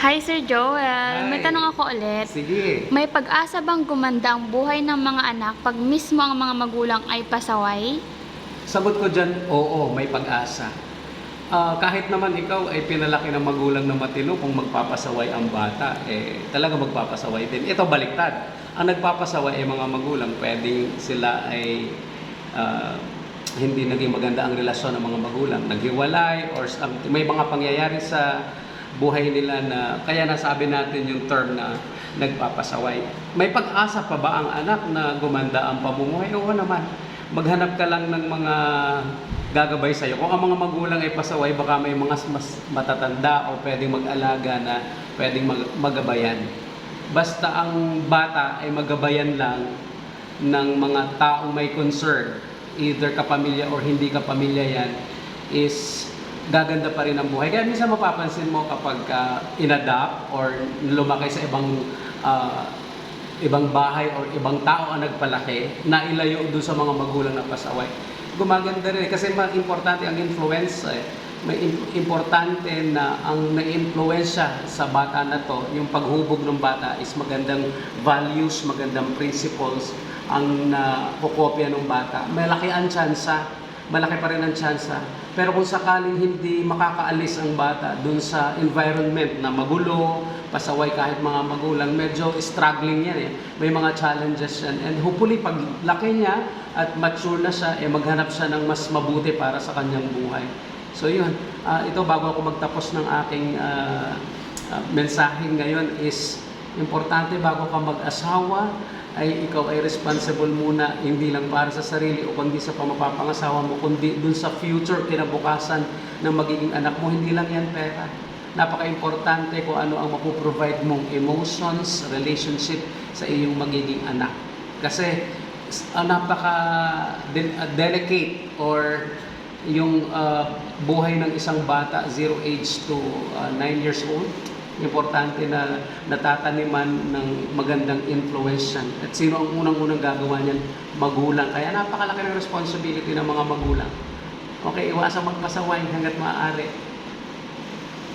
Hi Sir Joel, may Hi. tanong ako ulit. Sige. May pag-asa bang gumanda ang buhay ng mga anak pag mismo ang mga magulang ay pasaway? Sagot ko dyan, oo, may pag-asa. Ah, kahit naman ikaw ay pinalaki ng magulang na matino kung magpapasaway ang bata, eh talaga magpapasaway din. Ito baliktad. Ang nagpapasaway ay mga magulang, pwedeng sila ay ah, hindi naging maganda ang relasyon ng mga magulang, naghiwalay or may mga pangyayari sa buhay nila na kaya nasabi natin yung term na nagpapasaway. May pag-asa pa ba ang anak na gumanda ang pamumuhay? Oo naman. Maghanap ka lang ng mga gagabay sa'yo. Kung ang mga magulang ay pasaway, baka may mga mas matatanda o pwedeng mag-alaga na pwedeng mag- magabayan. Basta ang bata ay magabayan lang ng mga taong may concern, either kapamilya or hindi kapamilya yan, is gaganda pa rin ang buhay. Kaya minsan mapapansin mo kapag ka inadapt or lumaki sa ibang ah, ibang bahay or ibang tao ang nagpalaki na ilayo doon sa mga magulang na pasaway. Gumaganda rin kasi ma- importante ang influence eh. May im- importante na ang na-influensya sa bata na to, yung paghubog ng bata is magandang values, magandang principles ang nakukopya ng bata. Malaki ang tsansa, malaki pa rin ang tsansa. Pero kung sakaling hindi makakaalis ang bata dun sa environment na magulo, pasaway kahit mga magulang, medyo struggling yan eh. May mga challenges yan. And hopefully, pag laki niya at mature na siya, eh maghanap siya ng mas mabuti para sa kanyang buhay. So yun, Ah, ito bago ako magtapos ng aking ah, ah, mensahe ngayon is importante bago ka mag-asawa ay ikaw ay responsible muna hindi lang para sa sarili o kundi sa pamapapangasawa mo kundi dun sa future kinabukasan ng magiging anak mo hindi lang yan pera napaka-importante kung ano ang mapoprovide mong emotions, relationship sa iyong magiging anak. Kasi s- ah, napaka de- ah, delicate or yung ah, buhay ng isang bata, zero age to 9 years old, importante na natataniman ng magandang influence. At sino ang unang-unang gagawa niyan? Magulang. Kaya napakalaki ng responsibility ng mga magulang. Okay, iwasang magpasaway hanggat maaari.